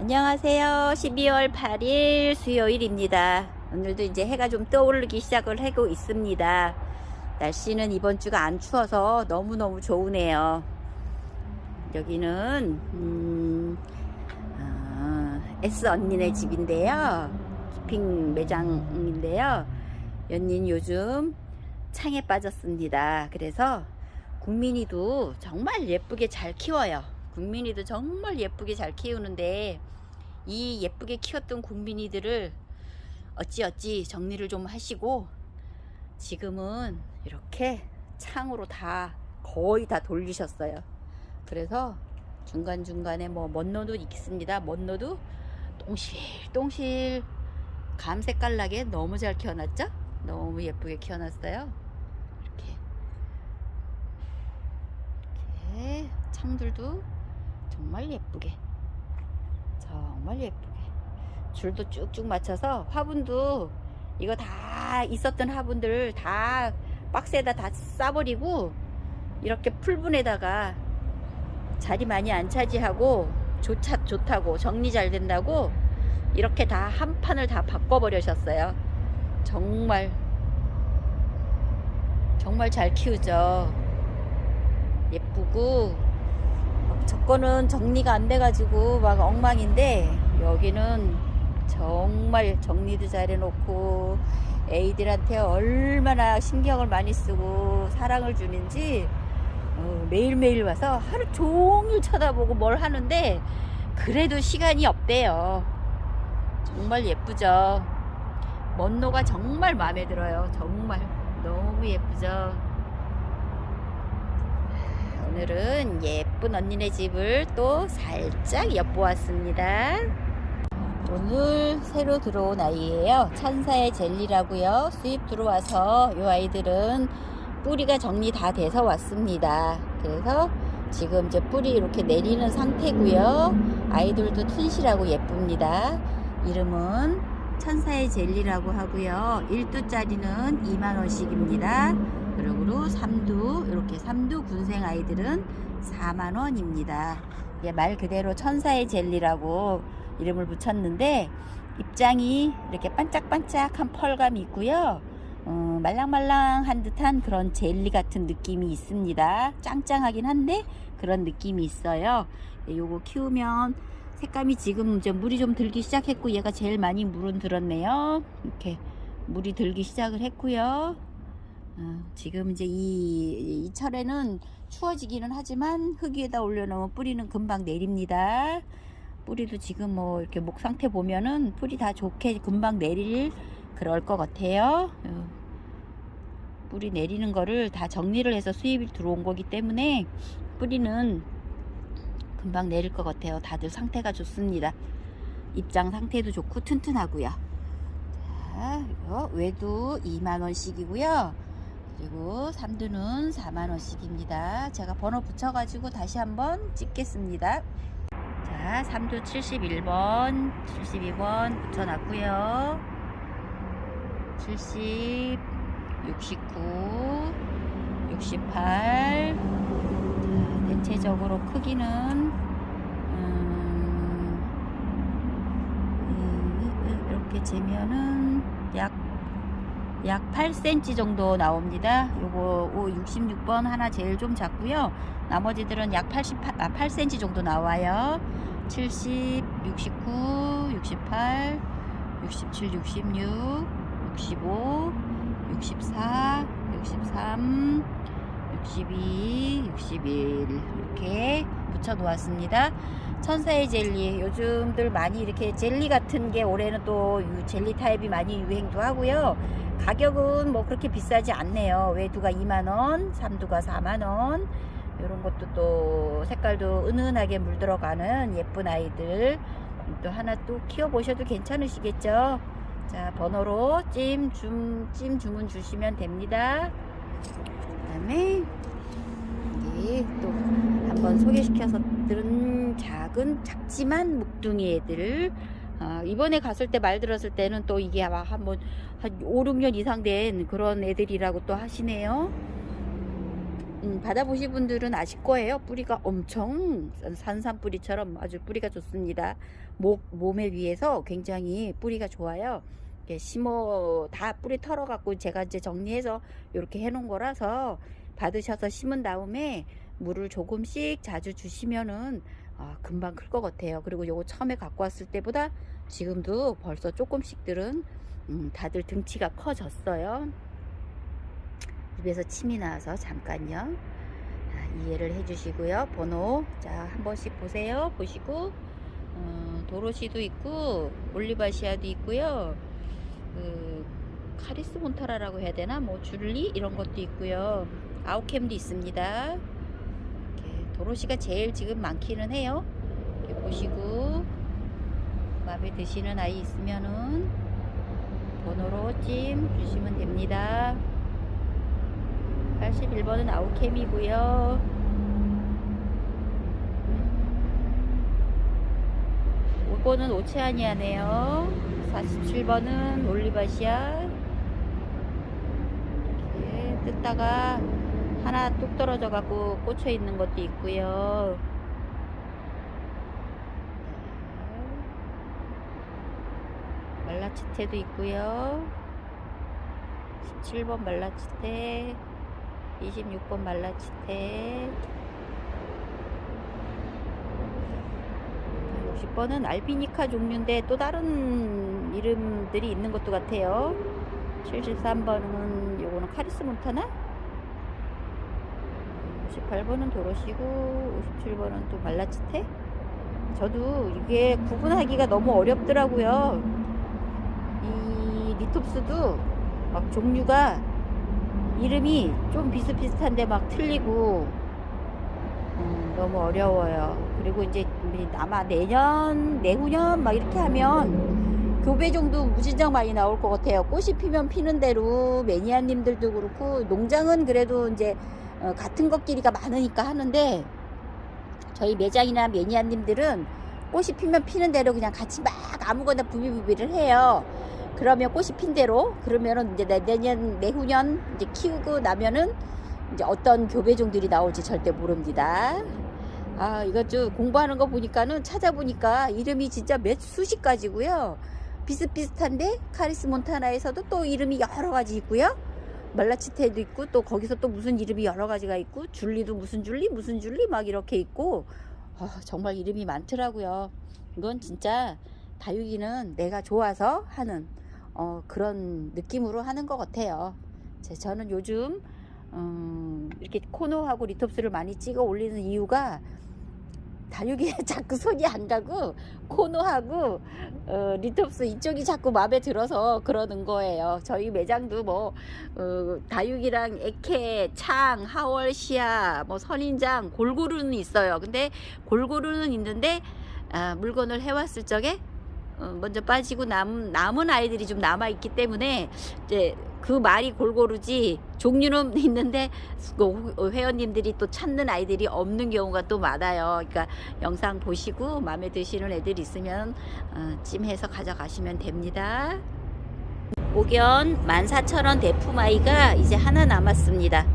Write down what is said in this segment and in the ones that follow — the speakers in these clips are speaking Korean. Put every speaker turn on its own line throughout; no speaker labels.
안녕하세요. 12월 8일 수요일입니다. 오늘도 이제 해가 좀 떠오르기 시작을 하고 있습니다. 날씨는 이번 주가 안 추워서 너무너무 좋으네요. 여기는, 음, 아, S 언니네 집인데요. 키핑 매장인데요. 연닌 요즘 창에 빠졌습니다. 그래서 국민이도 정말 예쁘게 잘 키워요. 국민이도 정말 예쁘게 잘 키우는데 이 예쁘게 키웠던 국민이들을 어찌어찌 정리를 좀 하시고 지금은 이렇게 창으로 다 거의 다 돌리셨어요. 그래서 중간중간에 뭐 먼노도 있습니다. 먼노도 똥실똥실 감 색깔나게 너무 잘 키워놨죠? 너무 예쁘게 키워놨어요. 이렇게 이렇게 창들도 정말 예쁘게 정말 예쁘게 줄도 쭉쭉 맞춰서 화분도 이거 다 있었던 화분들 다 박스에다 다 싸버리고 이렇게 풀분에다가 자리 많이 안 차지하고 좋차 좋다고 정리 잘 된다고 이렇게 다 한 판을 다 바꿔버리셨어요. 정말 정말 잘 키우죠. 예쁘고 막 저거는 정리가 안 돼가지고 막 엉망인데 여기는 정말 정리도 잘 해놓고 애들한테 얼마나 신경을 많이 쓰고 사랑을 주는지 어, 매일매일 와서 하루 종일 쳐다보고 뭘 하는데 그래도 시간이 없대요. 정말 예쁘죠. 먼노가 정말 마음에 들어요. 정말 너무 예쁘죠. 오늘은 예 쁜 언니네 집을 또 살짝 엿보았습니다. 오늘 새로 들어온 아이예요. 찬사의 젤리라고요. 수입 들어와서 이 아이들은 뿌리가 정리 다 돼서 왔습니다. 그래서 지금 이제 뿌리 이렇게 내리는 상태고요. 아이들도 튼실하고 예쁩니다. 이름은 천사의 젤리라고 하고요. 1두짜리는 2만원씩입니다. 그리고 3두, 이렇게 3두 군생 아이들은 4만원입니다. 말 그대로 천사의 젤리라고 이름을 붙였는데, 입장이 이렇게 반짝반짝한 펄감이 있고요. 어, 말랑말랑한 듯한 그런 젤리 같은 느낌이 있습니다. 짱짱하긴 한데, 그런 느낌이 있어요. 예, 요거 키우면 색감이 지금 이제 물이 좀 들기 시작했고 얘가 제일 많이 물은 들었네요. 이렇게 물이 들기 시작을 했고요. 어, 지금 이제 이, 이 철에는 추워지기는 하지만 흙 위에다 올려놓으면 뿌리는 금방 내립니다. 뿌리도 지금 뭐 이렇게 목 상태 보면은 뿌리 다 좋게 금방 내릴 그럴 것 같아요. 어, 뿌리 내리는 거를 다 정리를 해서 수입이 들어온 거기 때문에 뿌리는 금방 내릴 것 같아요. 다들 상태가 좋습니다. 입장 상태도 좋고 튼튼하고요. 자, 외두 2만원씩이고요. 그리고 3두는 4만원씩입니다. 제가 번호 붙여가지고 다시 한번 찍겠습니다. 자, 3두 71번, 72번 붙여놨고요. 70, 69, 68. 자, 대체적으로 크기는 음, 음, 이렇게 재면은 약, 약 8cm 정도 나옵니다. 요거 66번 하나 제일 좀 작고요. 나머지들은 약 88, 아, 8cm 정도 나와요. 70, 69, 68, 67, 66, 65, 64, 63, 62, 61 이렇게 붙여 놓았습니다. 천사의 젤리 요즘들 많이 이렇게 젤리 같은 게 올해는 또 유- 젤리 타입이 많이 유행도 하고요. 가격은 뭐 그렇게 비싸지 않네요. 외두가 2만원, 삼두가 4만원. 이런 것도 또 색깔도 은은하게 물들어가는 예쁜 아이들 또 하나 또 키워보셔도 괜찮으시겠죠? 자, 번호로 찜, 줌, 찜 주문 주시면 됩니다. 그 다음에 여기 또 한번 소개시켜서 들은 작은 작지만 묵둥이 애들 어, 이번에 갔을 때 말 들었을 때는 또 이게 아마 한번 한 5, 6년 이상 된 그런 애들이라고 또 하시네요. 음, 받아보신 분들은 아실 거예요. 뿌리가 엄청 산산 뿌리처럼 아주 뿌리가 좋습니다. 목 몸에 비해서 굉장히 뿌리가 좋아요. 심어 다 뿌리 털어갖고 제가 이제 정리해서 이렇게 해놓은 거라서 받으셔서 심은 다음에 물을 조금씩 자주 주시면은 아, 금방 클 것 같아요. 그리고 요거 처음에 갖고 왔을 때보다 지금도 벌써 조금씩들은 음, 다들 등치가 커졌어요. 입에서 침이 나와서 잠깐요. 자, 이해를 해주시고요. 번호 자 한 번씩 보세요. 보시고 어, 도로시도 있고 올리바시아도 있고요. 그 카리스 몬타라라고 해야 되나? 뭐 줄리 이런 것도 있고요. 아웃캠도 있습니다. 도로시가 제일 지금 많기는 해요. 이렇게 보시고 마음에 드시는 아이 있으면은 번호로 찜 주시면 됩니다. 81번은 아웃캠이고요. 이거는 오체아니아네요. 47번은 올리바시아. 이렇게 뜯다가 하나 뚝 떨어져 갖고 꽂혀 있는 것도 있고요. 네. 말라치테도 있고요. 17번 말라치테, 26번 말라치테, 60번은 알비니카 종류인데 또 다른 이름들이 있는 것도 같아요. 73번은 요거는 카리스 몬타나? 58번은 도로시고 57번은 또 말라치테? 저도 이게 구분하기가 너무 어렵더라고요. 이 리톱스도 막 종류가 이름이 좀 비슷비슷한데 막 틀리고 음, 너무 어려워요. 그리고 이제 아마 내년, 내후년 막 이렇게 하면 교배종도 무진장 많이 나올 것 같아요. 꽃이 피면 피는 대로 매니아님들도 그렇고 농장은 그래도 이제 어, 같은 것끼리가 많으니까 하는데 저희 매장이나 매니아님들은 꽃이 피면 피는 대로 그냥 같이 막 아무거나 부비부비를 해요. 그러면 꽃이 핀 대로 그러면은 이제 내- 내년 내후년 이제 키우고 나면은 이제 어떤 교배종들이 나올지 절대 모릅니다. 아, 이거 좀 공부하는 거 보니까는 찾아보니까 이름이 진짜 몇 수십 가지고요. 비슷비슷한데 카리스 몬타나에서도 또 이름이 여러 가지 있고요. 말라치테도 있고 또 거기서 또 무슨 이름이 여러 가지가 있고 줄리도 무슨 줄리 무슨 줄리 막 이렇게 있고 아, 정말 이름이 많더라고요. 이건 진짜 다육이는 내가 좋아서 하는 어, 그런 느낌으로 하는 것 같아요. 제- 저는 요즘 음, 이렇게 코노하고 리톱스를 많이 찍어 올리는 이유가 다육이에 자꾸 손이 안 가고 코노하고 어, 리톱스 이쪽이 자꾸 마음에 들어서 그러는 거예요. 저희 매장도 뭐 어, 다육이랑 에케, 창, 하월 시아, 뭐 선인장 골고루는 있어요. 근데 골고루는 있는데 아, 물건을 해왔을 적에 어, 먼저 빠지고 남, 남은 아이들이 좀 남아 있기 때문에 이제 그 말이 골고루지 종류는 있는데 그 회원님들이 또 찾는 아이들이 없는 경우가 또 많아요. 그러니까 영상 보시고 마음에 드시는 애들 있으면 어, 찜해서 가져가시면 됩니다. 옥견 14,000원 대품 아이가 이제 하나 남았습니다.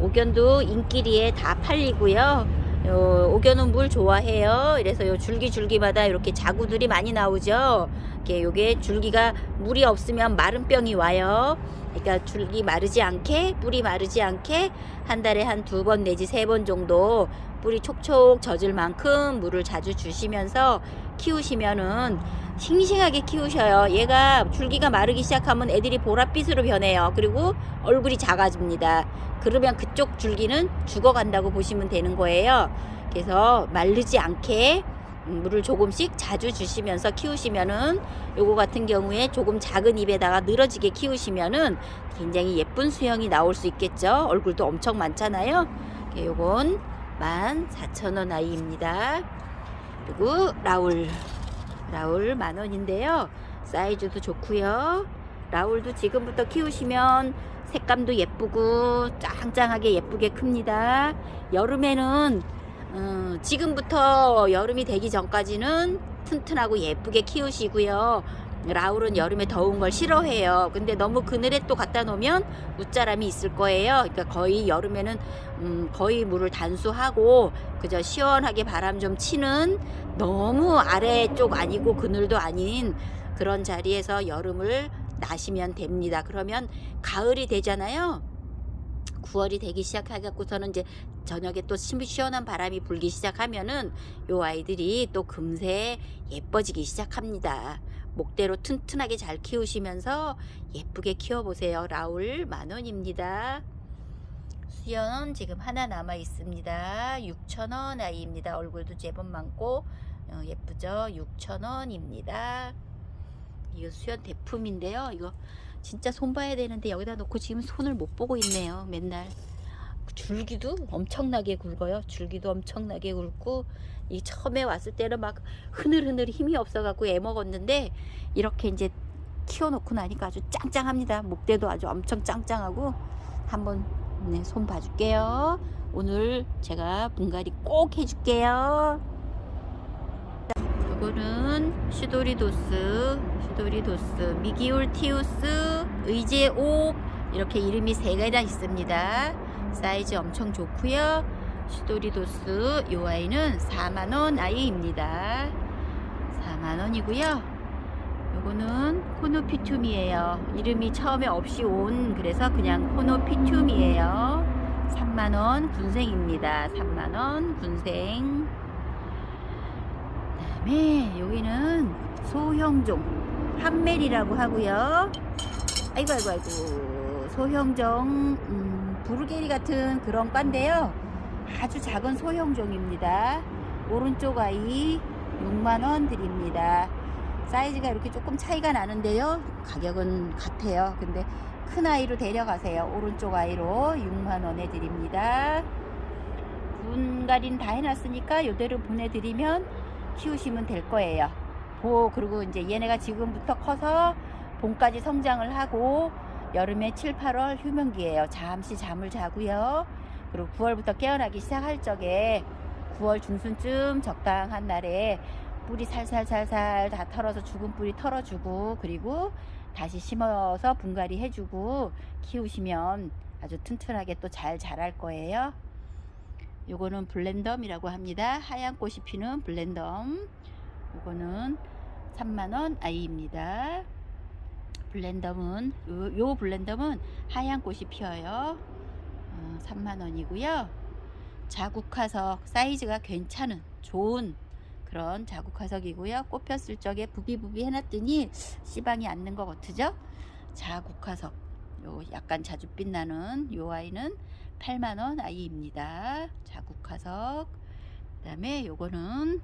옥견도 인기리에 다 팔리고요. 요, 옥견은 물 좋아해요. 그래서 요 줄기 줄기마다 이렇게 자구들이 많이 나오죠. 이렇게 요게 줄기가 물이 없으면 마른 병이 와요. 그러니까 줄기 마르지 않게 뿌리 마르지 않게 한 달에 한 두 번 내지 세 번 정도 뿌리 촉촉 젖을 만큼 물을 자주 주시면서 키우시면은 싱싱하게 키우셔요. 얘가 줄기가 마르기 시작하면 애들이 보랏빛으로 변해요. 그리고 얼굴이 작아집니다. 그러면 그쪽 줄기는 죽어간다고 보시면 되는 거예요. 그래서 마르지 않게 음, 물을 조금씩 자주 주시면서 키우시면은 요거 같은 경우에 조금 작은 입에다가 늘어지게 키우시면은 굉장히 예쁜 수영이 나올 수 있겠죠. 얼굴도 엄청 많잖아요. 요건 14,000원 아이입니다. 그리고 라울. 라울 만 원인데요. 사이즈도 좋고요. 라울도 지금부터 키우시면 색감도 예쁘고 짱짱하게 예쁘게 큽니다. 여름에는 어, 지금부터 여름이 되기 전까지는 튼튼하고 예쁘게 키우시고요. 라울은 여름에 더운 걸 싫어해요. 근데 너무 그늘에 또 갖다 놓으면 웃자람이 있을 거예요. 그러니까 거의 여름에는 음, 거의 물을 단수하고 그저 시원하게 바람 좀 치는 너무 아래쪽 아니고 그늘도 아닌 그런 자리에서 여름을 나시면 됩니다. 그러면 가을이 되잖아요. 9월이 되기 시작해갖고서는 이제 저녁에 또 시- 시원한 바람이 불기 시작하면은 요 아이들이 또 금세 예뻐지기 시작합니다. 목대로 튼튼하게 잘 키우시면서 예쁘게 키워보세요. 라울 만 원입니다. 수연은 지금 하나 남아 있습니다. 6천 원 아이입니다. 얼굴도 제법 많고 어, 예쁘죠? 6천 원입니다. 이거 수연 대품인데요. 이거 진짜 손 봐야 되는데 여기다 놓고 지금 손을 못 보고 있네요. 맨날 줄기도 엄청나게 굵어요. 줄기도 엄청나게 굵고 이 처음에 왔을 때는 막 흐늘흐늘 힘이 없어 갖고 애 먹었는데 이렇게 이제 키워놓고 나니까 아주 짱짱합니다. 목대도 아주 엄청 짱짱하고 한번 네, 손 봐줄게요. 오늘 제가 분갈이 꼭 해줄게요. 이거는 슈도리도스, 슈도리도스, 미기울티우스, 의제옥 이렇게 이름이 세 개나 있습니다. 사이즈 엄청 좋고요. 슈도리도스 요 아이는 4만 원 아이입니다. 4만 원이고요. 요거는 코노피툼이에요. 이름이 처음에 없이 온 그래서 그냥 코노피툼이에요. 3만 원 군생입니다. 3만 원 군생. 그다음에 여기는 소형종 한멜이라고 하고요. 아이고 아이고 아이고 소형종 음, 부르게리 같은 그런 과인데요. 아주 작은 소형종입니다. 오른쪽 아이 6만 원 드립니다. 사이즈가 이렇게 조금 차이가 나는데요. 가격은 같아요. 근데 큰 아이로 데려가세요. 오른쪽 아이로 6만 원에 드립니다. 분갈이는 다 해놨으니까 이대로 보내드리면 키우시면 될 거예요. 보 그리고 이제 얘네가 지금부터 커서 봄까지 성장을 하고 여름에 7, 8월 휴면기예요. 잠시 잠을 자고요. 그리고 9월부터 깨어나기 시작할 적에 9월 중순쯤 적당한 날에 뿌리 살살살살 다 털어서 죽은 뿌리 털어주고 그리고 다시 심어서 분갈이 해주고 키우시면 아주 튼튼하게 또 잘 자랄 거예요. 요거는 블렌덤이라고 합니다. 하얀 꽃이 피는 블렌덤. 요거는 3만원 아이입니다. 블렌덤은, 요, 요 블렌덤은 하얀 꽃이 피어요. 어, 3만원이고요. 자국화석, 사이즈가 괜찮은, 좋은 그런 자국화석이고요. 꽃 폈을 적에 부비부비 해놨더니 씨방이 않는 것 같으죠? 자국화석. 요 약간 자주 빛나는 요 아이는 8만원 아이입니다. 자국화석. 그 다음에 요거는,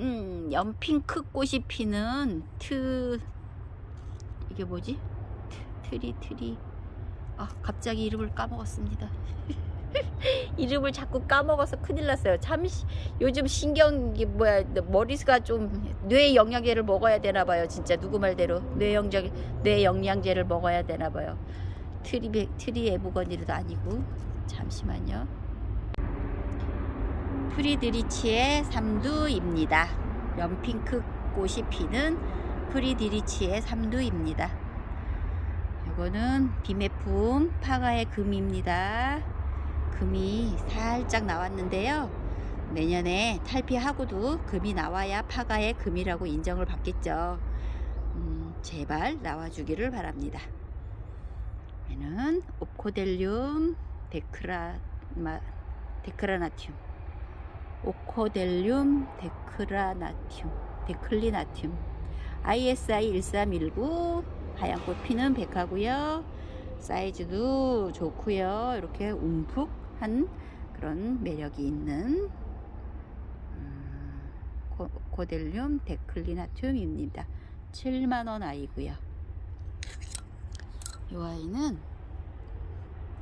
음, 연핑크 꽃이 피는 트, 이게 뭐지? 트, 트리, 트리. 아, 갑자기 이름을 까먹었습니다. 이름을 자꾸 까먹어서 큰일 났어요. 참, 시- 요즘 신경, 이게 뭐야, 머리가 좀, 뇌 영양제를 먹어야 되나 봐요. 진짜 누구 말대로. 뇌 영양제를 먹어야 되나 봐요. 트리, 트리 에보거니도 아니고. 잠시만요. 프리드리치의 삼두입니다. 연핑크 꽃이 피는 프리드리치의 삼두입니다. 이거는 비매품 파가의 금입니다. 금이 살짝 나왔는데요. 내년에 탈피하고도 금이 나와야 파가의 금이라고 인정을 받겠죠. 음, 제발 나와주기를 바랍니다. 얘는 오코델륨 데크라 마, 데크라나튬 오코델륨 데크라나튬 데클리나튬 ISI 1319 하얀 꽃 피는 백화고요. 사이즈도 좋고요. 이렇게 움푹한 그런 매력이 있는 음, 고, 고델륨 데클리나튬입니다. 7만원 아이고요 이 아이는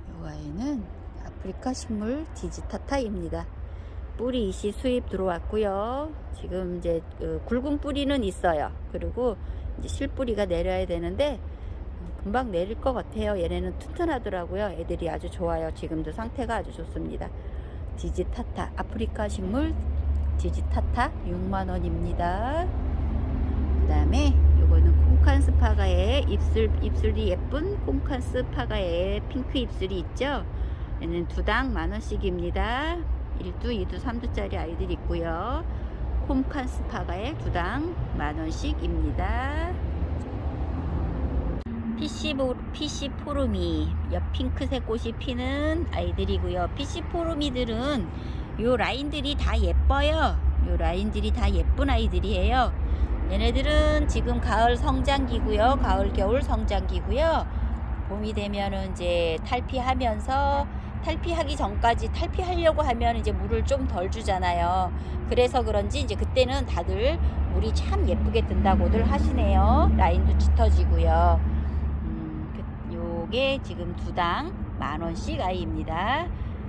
이 아이는 아프리카 식물 디지타타입니다. 뿌리 이시 수입 들어왔고요. 지금 이제 그 굵은 뿌리는 있어요. 그리고 이제 실뿌리가 내려야 되는데 음, 금방 내릴 것 같아요. 얘네는 튼튼하더라고요. 애들이 아주 좋아요. 지금도 상태가 아주 좋습니다. 디지타타 아프리카 식물 디지타타 6만 원입니다. 그 다음에 요거는 콩칸스 파가의 입술 입술이 예쁜 콩칸스 파가의 핑크 입술이 있죠. 얘는 두당 만 원씩입니다. 1두, 2두, 3두짜리 아이들이 있고요. 콩칸스 파가의 두당 만 원씩입니다. PC, 보, PC 포르미 옆 핑크색 꽃이 피는 아이들이고요. PC 포르미들은 요 라인들이 다 예뻐요. 요 라인들이 다 예쁜 아이들이에요. 얘네들은 지금 가을 성장기고요. 가을 겨울 성장기고요. 봄이 되면은 이제 탈피하면서 탈피하기 전까지 탈피하려고 하면 이제 물을 좀 덜 주잖아요. 그래서 그런지 이제 그때는 다들 물이 참 예쁘게 든다고들 하시네요. 라인도 짙어지고요. 음, 그- 요게 지금 두 당 만 원씩 아이입니다.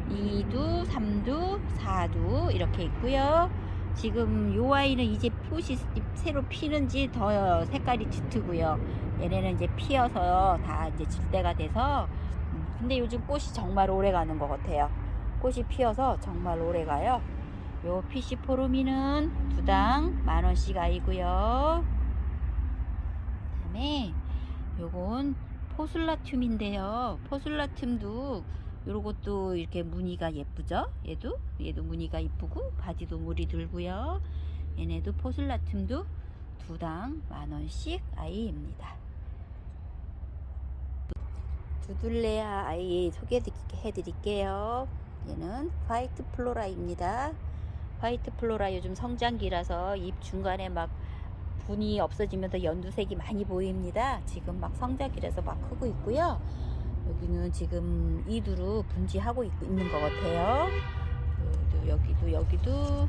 2두, 3두, 4두 이렇게 있고요. 지금 요 아이는 이제 꽃이 새로 피는지 더 색깔이 짙고요. 얘네는 이제 피어서 다 이제 질 때가 돼서 음, 근데 요즘 꽃이 정말 오래 가는 것 같아요. 꽃이 피어서 정말 오래 가요. 요 피시 포르미는 두 당 만 원씩 아이고요. 그 다음에 요건 포슬라툼인데요. 포슬라툼도 요것도 이렇게 무늬가 예쁘죠? 얘도 얘도 무늬가 이쁘고 바디도 물이 들고요. 얘네도 포슬라툼도 두 당 만 원씩 아이입니다. 두둘레아 아이 소개해 드릴게요. 얘는 화이트 플로라입니다. 화이트 플로라 요즘 성장기라서 잎 중간에 막 분이 없어지면서 연두색이 많이 보입니다. 지금 막 성장기라서 막 크고 있고요. 여기는 지금 이두루 분지하고 있, 있는 것 같아요. 여기도, 여기도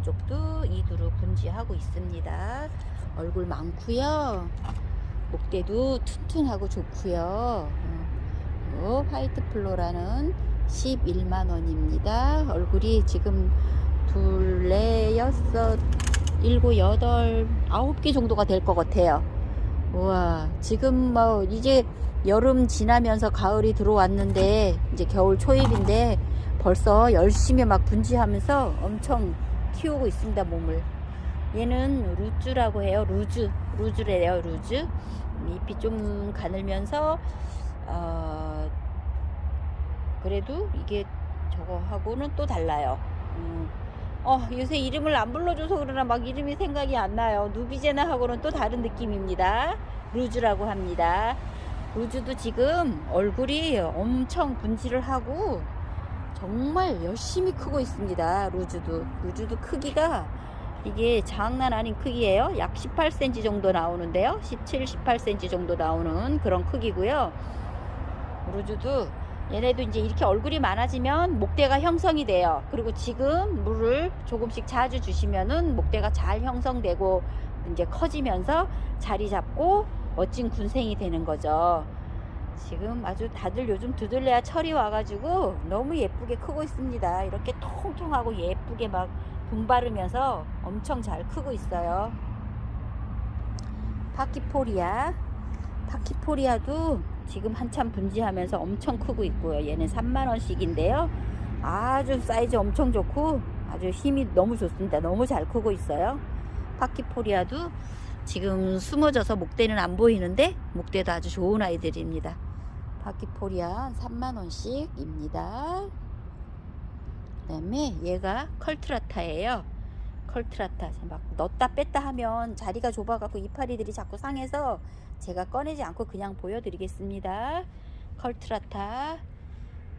이쪽도 이두루 분지하고 있습니다. 얼굴 많고요. 목대도 튼튼하고 좋고요. 어, 요 화이트 플로라는 11만 원입니다. 얼굴이 지금 둘, 넷, 여섯, 일곱, 여덟, 아홉 개 정도가 될 것 같아요. 우와, 지금 뭐 이제 여름 지나면서 가을이 들어왔는데 이제 겨울 초입인데 벌써 열심히 막 분지하면서 엄청 키우고 있습니다 몸을. 얘는 루즈라고 해요. 루즈, 루즈래요. 루즈. 잎이 좀 가늘면서 어, 그래도 이게 저거하고는 또 달라요. 음, 어, 요새 이름을 안 불러줘서 그러나 막 이름이 생각이 안 나요. 누비제나 하고는 또 다른 느낌입니다. 루즈라고 합니다. 루즈도 지금 얼굴이 엄청 분지를 하고 정말 열심히 크고 있습니다. 루즈도. 루즈도 크기가 이게 장난 아닌 크기예요. 약 18cm 정도 나오는데요. 17, 18cm 정도 나오는 그런 크기고요. 루즈도 얘네도 이제 이렇게 얼굴이 많아지면 목대가 형성이 돼요. 그리고 지금 물을 조금씩 자주 주시면은 목대가 잘 형성되고 이제 커지면서 자리 잡고 멋진 군생이 되는 거죠. 지금 아주 다들 요즘 두들레아 철이 와가지고 너무 예쁘게 크고 있습니다. 이렇게 통통하고 예쁘게 막 분바르면서 엄청 잘 크고 있어요. 파키포리아. 파키포리아도 지금 한참 분지하면서 엄청 크고 있고요. 얘는 3만원씩인데요. 아주 사이즈 엄청 좋고 아주 힘이 너무 좋습니다. 너무 잘 크고 있어요. 파키포리아도 지금 숨어져서 목대는 안 보이는데 목대도 아주 좋은 아이들입니다. 파키포리아 3만원씩입니다. 그 다음에 얘가 컬트라타예요. 컬트라타. 막 넣었다 뺐다 하면 자리가 좁아갖고 이파리들이 자꾸 상해서 제가 꺼내지 않고 그냥 보여드리겠습니다. 컬트라타.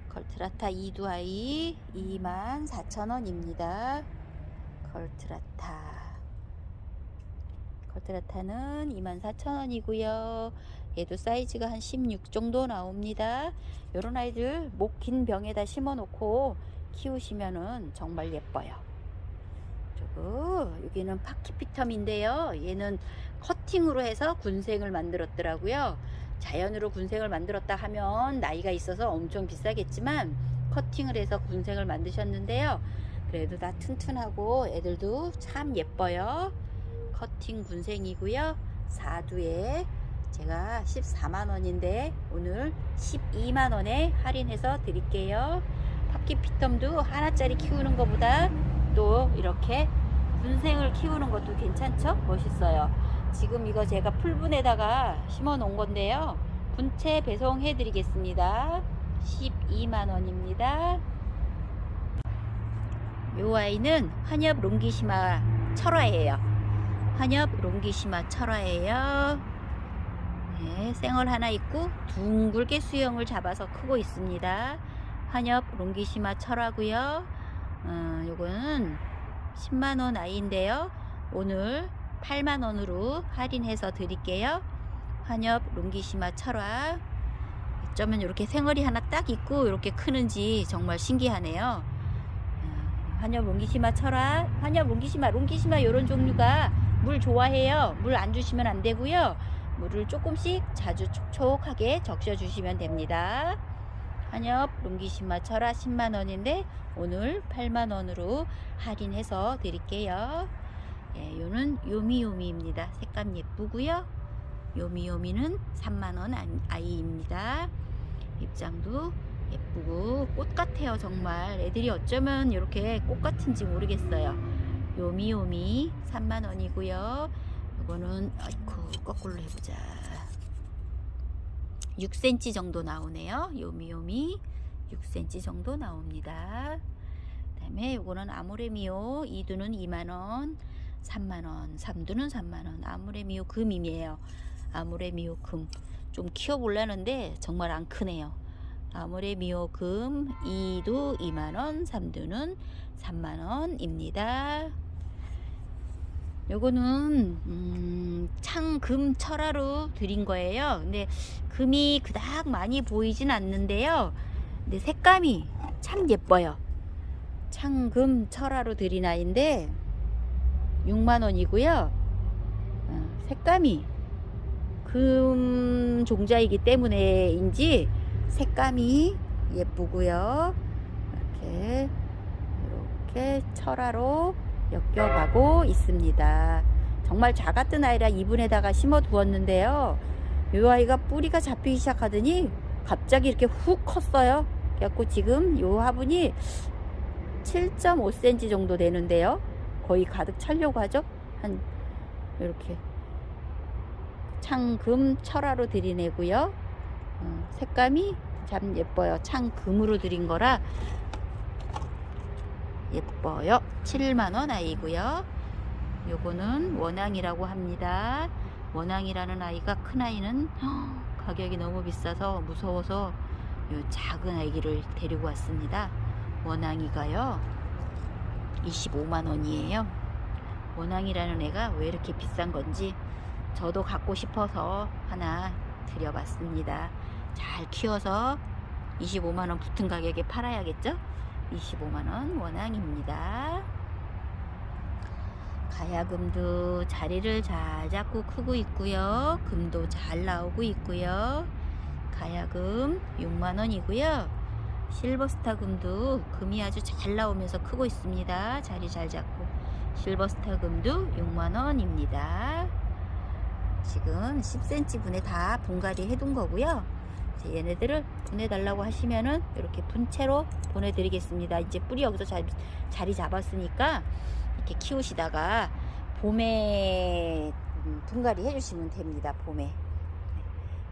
컬트라타 이두아이 24,000원입니다. 컬트라타. 컬트라타는 24,000원이고요. 얘도 사이즈가 한 16 정도 나옵니다. 요런 아이들 목 긴 병에다 심어 놓고 키우시면은 정말 예뻐요. 그리고 여기는 파키피텀인데요. 얘는 커팅으로 해서 군생을 만들었더라고요. 자연으로 군생을 만들었다 하면 나이가 있어서 엄청 비싸겠지만 커팅을 해서 군생을 만드셨는데요. 그래도 다 튼튼하고 애들도 참 예뻐요. 커팅 군생이고요. 4두에 제가 14만 원인데 오늘 12만 원에 할인해서 드릴게요. 파키피텀도 하나짜리 키우는 것보다 또 이렇게 군생을 키우는 것도 괜찮죠? 멋있어요. 지금 이거 제가 풀분에다가 심어 놓은 건데요. 분체 배송해 드리겠습니다. 12만 원입니다. 요 아이는 환엽 롱기시마 철화예요. 환엽 롱기시마 철화예요. 네, 생얼 하나 있고 둥글게 수영을 잡아서 크고 있습니다. 환엽 롱기시마 철화고요. 어, 요거는 10만 원 아이인데요. 오늘 8만 원으로 할인해서 드릴게요. 환엽 롱기시마 철화. 어쩌면 이렇게 생얼이 하나 딱 있고 이렇게 크는지 정말 신기하네요. 어, 환엽 롱기시마 철화, 환엽 롱기시마, 롱기시마 이런 종류가 물 좋아해요. 물 안 주시면 안 되고요. 물을 조금씩 자주 촉촉하게 적셔 주시면 됩니다. 한엽 롱기시마 철화 10만 원인데 오늘 8만 원으로 할인해서 드릴게요. 예, 요는 요미요미입니다. 색감 예쁘고요. 요미요미는 3만 원 아이입니다. 입장도 예쁘고 꽃 같아요 정말 애들이 어쩌면 이렇게 꽃 같은지 모르겠어요 요미요미. 3만 원이고요. 이거는 아이쿠 거꾸로 해보자. 6cm 정도 나오네요. 요미요미. 6cm 정도 나옵니다. 그 다음에 이거는 아모레미오. 2두는 2만원 3만원. 3두는 3만원. 아모레미오 금임이에요. 아모레미오 금. 좀 키워보려는데 정말 안 크네요. 아모레 미오 금 2두 2만원, 3두는 3만원입니다. 요거는 음, 창금 철화로 드린 거예요. 근데 금이 그닥 많이 보이진 않는데요. 근데 색감이 참 예뻐요. 창금 철화로 드린 아이인데 6만 원이고요. 어, 색감이 금 종자이기 때문에인지 색감이 예쁘고요. 이렇게 이렇게 철화로 엮여가고 있습니다. 정말 작았던 아이라 이분에다가 심어 두었는데요. 이 아이가 뿌리가 잡히기 시작하더니 갑자기 이렇게 훅 컸어요. 그래갖고 지금 이 화분이 7.5cm 정도 되는데요. 거의 가득 차려고 하죠. 한 이렇게 창금 철화로 드리내고요. 어, 색감이 참 예뻐요. 창금으로 드린 거라 예뻐요. 7만원 아이고요. 요거는 원앙이라고 합니다. 원앙이라는 아이가 큰 아이는 허, 가격이 너무 비싸서 무서워서 요 작은 아기를 데리고 왔습니다. 원앙이가요. 25만 원이에요. 원앙이라는 애가 왜 이렇게 비싼 건지 저도 갖고 싶어서 하나 드려봤습니다. 잘 키워서 25만 원 붙은 가격에 팔아야겠죠? 25만원 원앙입니다. 가야금도 자리를 잘 잡고 크고 있고요. 금도 잘 나오고 있고요. 가야금 6만원이고요. 실버스타 금도 금이 아주 잘 나오면서 크고 있습니다. 자리 잘 잡고 실버스타 금도 6만원입니다. 지금 10cm 분에 다 분갈이 해둔 거고요. 얘네들을 보내달라고 하시면은 이렇게 분채로 보내드리겠습니다. 이제 뿌리 여기서 자, 자리 잡았으니까 이렇게 키우시다가 봄에 음, 분갈이 해주시면 됩니다. 봄에.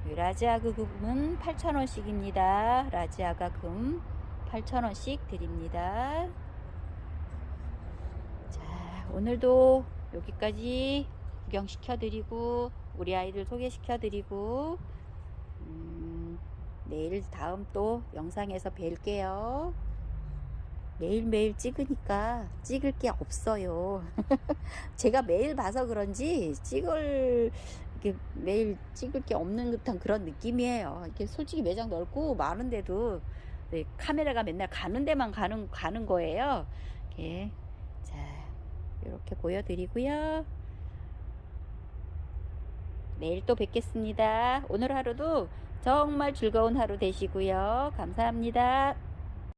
네. 라지아그 금은 8,000원씩입니다. 라지아가 금 8,000원씩 드립니다. 자, 오늘도 여기까지 구경시켜드리고 우리 아이들 소개시켜드리고 음, 내일 다음 또 영상에서 뵐게요. 매일매일 찍으니까 찍을 게 없어요. 제가 매일 봐서 그런지 찍을 이렇게 매일 찍을 게 없는 듯한 그런 느낌이에요. 이게 솔직히 매장 넓고 많은데도 네, 카메라가 맨날 가는 데만 가는 가는 거예요. 이렇게 자 이렇게 보여드리고요. 내일 또 뵙겠습니다. 오늘 하루도 정말 즐거운 하루 되시고요. 감사합니다.